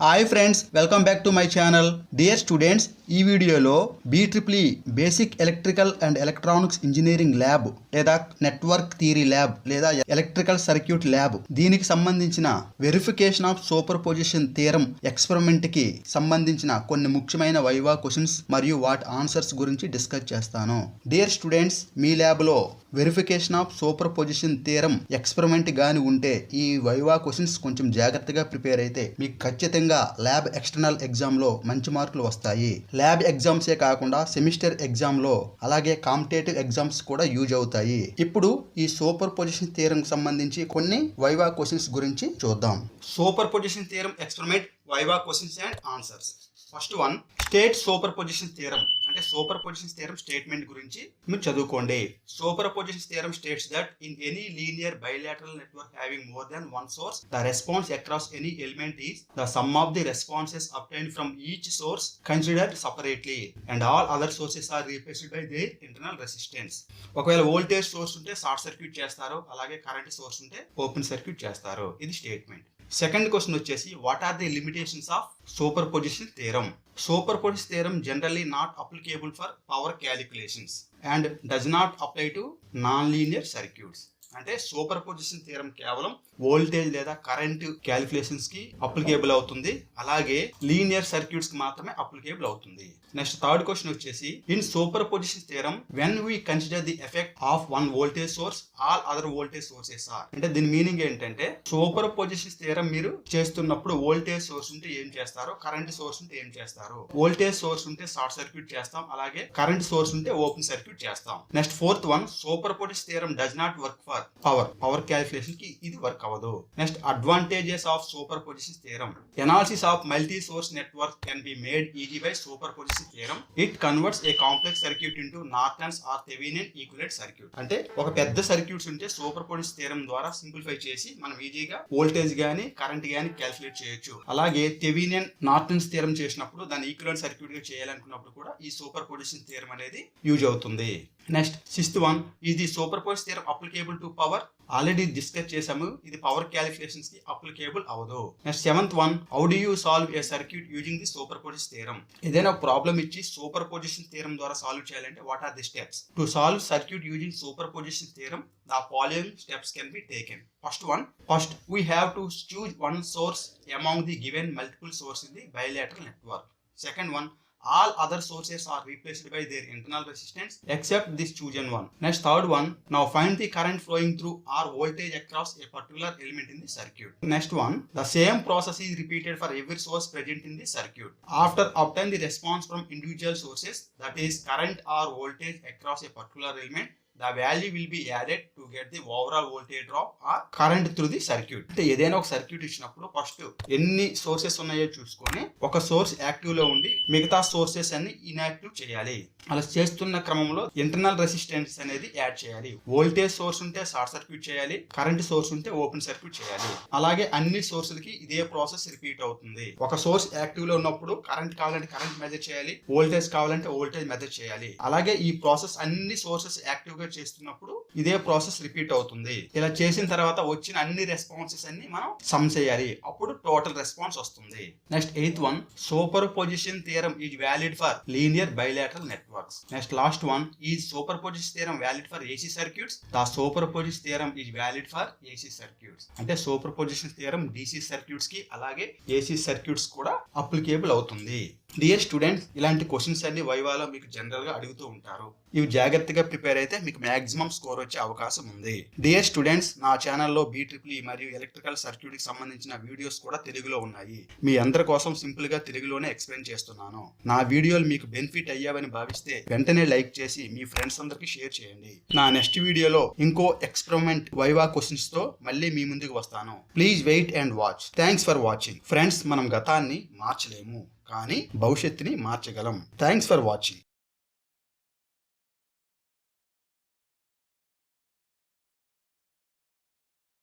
Hi friends welcome back to my channel dear students ఈ వీడియోలో B triple E basic electrical and electronics engineering lab లేదా network theory lab లేదా electrical circuit lab దీనికి సంబంధించిన verification of super position తీరం ఎక్స్పెరిమెంట్కి సంబంధించిన కొన్ని ముఖ్యమైన వైవా క్వశ్చన్స్ మరియు వాటి ఆన్సర్స్ గురించి డిస్కస్ చేస్తాను. డియర్ స్టూడెంట్స్ మీ ల్యాబ్లో verification of superposition theorem experiment గాని ఉంటే ఈ వైవా క్వశ్చన్స్ కొంచెం జాగ్రత్తగా ప్రిపేర్ అయితే మీకు ఖచ్చితంగా ల్యాబ్ ఎక్స్టర్నల్ ఎగ్జామ్లో మంచి మార్కులు వస్తాయి. ల్యాబ్ ఎగ్జామ్సే కాకుండా సెమిస్టర్ ఎగ్జామ్లో అలాగే కాంపిటేటివ్ ఎగ్జామ్స్ కూడా యూజ్ అవుతాయి. ఇప్పుడు ఈ సూపర్ పొజిషన్ థియరం సంబంధించి కొన్ని వైవా క్వశ్చన్స్ గురించి చూద్దాం. Superposition theorem experiment viva questions and answers. First one state superposition theorem. అంటే సూపర్ పొజిషన్ థియరం స్టేట్మెంట్ గురించి మీరు చదువుకోండి. Superposition theorem states that in any linear bilateral network having more than one source the response across any element is the sum of the responses obtained from each source considered separately and all other sources are replaced by their internal resistance ఒకవేళ voltage source ఉంటే short circuit చేస్తారు అలాగే current source ఉంటే open circuit చేస్తారు. ఇది statement second question వచ్చేసి what are the limitations of superposition theorem superposition theorem generally not applicable for power calculations and does not apply to non linear circuits అంటే super position theorem కేవలం voltage లేదా current క్యాలిక్యులేషన్స్కి applicable అవుతుంది. అలాగే linear సర్క్యూట్స్కి మాత్రమే applicable అవుతుంది. Next third question వచ్చేసి in superposition theorem when we consider the effect of one voltage source all other voltage sources are అంటే దీని మీనింగ్ ఏంటంటే సూపర్ పొజిషన్ తీరం మీరు చేస్తున్నప్పుడు వోల్టేజ్ సోర్స్ ఉంటే ఏం చేస్తారు? కరెంట్ సోర్స్ ఉంటే ఏం చేస్తారు? వోల్టేజ్ సోర్స్ ఉంటే షార్ట్ సర్క్యూట్ చేస్తాం. అలాగే కరెంట్ సోర్స్ ఉంటే ఓపెన్ సర్క్యూట్ చేస్తాం. Next fourth one superposition theorem does not work for power power క్యాలిక్యులేషన్కి ఇది వర్క్ అవ్వదు. Next advantages of superposition theorem analysis of multi source network can be made easy by superposition theorem it converts a complex circuit into Norton's or Thevenin equivalent circuit అంటే ఒక పెద్ద circuits ఉంటే super position theorem ద్వారా simplify చేసి మనం ఈజీగా voltage గానీ current గానీ క్యాలిక్యులేట్ చేయొచ్చు. అలాగే థెవెనియన్ నార్టన్స్ థియరం చేసినప్పుడు దాన్ని ఈక్వలెంట్ సర్క్యూట్గా చేయాలనుకున్నప్పుడు కూడా ఈ సూపర్ పొజిషన్ థియరం అనేది యూజ్ అవుతుంది. Next sixth one. ఇది superposition theorem applicable to power. Already discuss చేసాము ఇది పవర్ క్యాలిక్యులేషన్స్కి అప్లికేబుల్ అవ్వదు. Next seventh one. How do you solve a circuit using the superposition theorem ఏదైనా ప్రాబ్లం ఇచ్చి సూపర్ పొజిషన్ తీరం ద్వారా సాల్వ్ చేయాలంటే what are the steps to solve circuit using superposition theorem the following steps can be taken first one. First we have to choose one source among the given multiple source in the bilateral network second one all other sources are replaced by their internal resistance except this chosen one. Next, third one. Now find the current flowing through or voltage across a particular element in the circuit. Next one. The same process is repeated for every source present in the circuit. After obtain the response from individual sources, that is current or voltage across a particular element, the value will be added to get the overall voltage drop or current through the circuit. అంటే ఏదైనా ఒక circuit ఇచ్చినప్పుడు first ఎన్ని sources ఉన్నాయో చూసుకొని ఒక source యాక్టివ్లో ఉండి మిగతా సోర్సెస్ అన్ని ఇన్యాక్టివ్ చేయాలి. అలా చేస్తున్న క్రమంలో ఇంటర్నల్ రెసిస్టెన్స్ అనేది యాడ్ చేయాలి. వోల్టేజ్ సోర్స్ ఉంటే షార్ట్ సర్క్యూట్ చేయాలి. కరెంట్ సోర్స్ ఉంటే ఓపెన్ సర్క్యూట్ చేయాలి. అలాగే అన్ని సోర్సులకి ఇదే ప్రాసెస్ రిపీట్ అవుతుంది. ఒక సోర్స్ యాక్టివ్లో ఉన్నప్పుడు కరెంట్ కావాలంటే కరెంట్ మెజర్ చేయాలి. వోల్టేజ్ కావాలంటే వోల్టేజ్ మెజర్ చేయాలి. అలాగే ఈ ప్రాసెస్ అన్ని సోర్సెస్ యాక్టివ్గా చేస్తున్నప్పుడు ఇదే ప్రాసెస్ రిపీట్ అవుతుంది. ఇలా చేసిన తర్వాత వచ్చిన అన్ని రెస్పాన్సెస్ అన్ని మనం సమ్ చేయాలి. అప్పుడు టోటల్ రెస్పాన్స్ వస్తుంది. Next eighth one superposition theorem is valid for linear bilateral networks next last one ఈ superposition theorem valid for AC circuits the superposition theorem is valid for AC circuits అంటే super position theorem DC సర్క్యూట్స్కి అలాగే AC circuits కూడా applicable అవుతుంది. Dear students ఇలాంటి questions అన్ని వైవాలో మీకు జనరల్గా అడుగుతూ ఉంటారు. ఇవి జాగ్రత్తగా ప్రిపేర్ అయితే మీకు మాక్సిమం స్కోర్ వచ్చే అవకాశం ఉంది. డియర్ స్టూడెంట్స్ నా ఛానల్లో బీ ట్రిపుల్ మరియు ఎలక్ట్రికల్ సర్క్యూట్కి సంబంధించిన వీడియోస్ కూడా తెలుగులో ఉన్నాయి. మీ అందరి కోసం సింపుల్గా తెలుగులోనే ఎక్స్ప్లెయిన్ చేస్తున్నాను. నా వీడియోలు మీకు బెనిఫిట్ అయ్యావని భావిస్తే వెంటనే లైక్ చేసి మీ ఫ్రెండ్స్ అందరికి షేర్ చేయండి. నా నెక్స్ట్ వీడియోలో ఇంకో ఎక్స్పెరిమెంట్ వైవా క్వశ్చన్స్తో మళ్ళీ మీ ముందుకు వస్తాను. Please wait and watch thanks for watching friends మనం గతాన్ని మార్చలేము. కానీ భవిష్యత్తుని మార్చగలం. Thanks for watching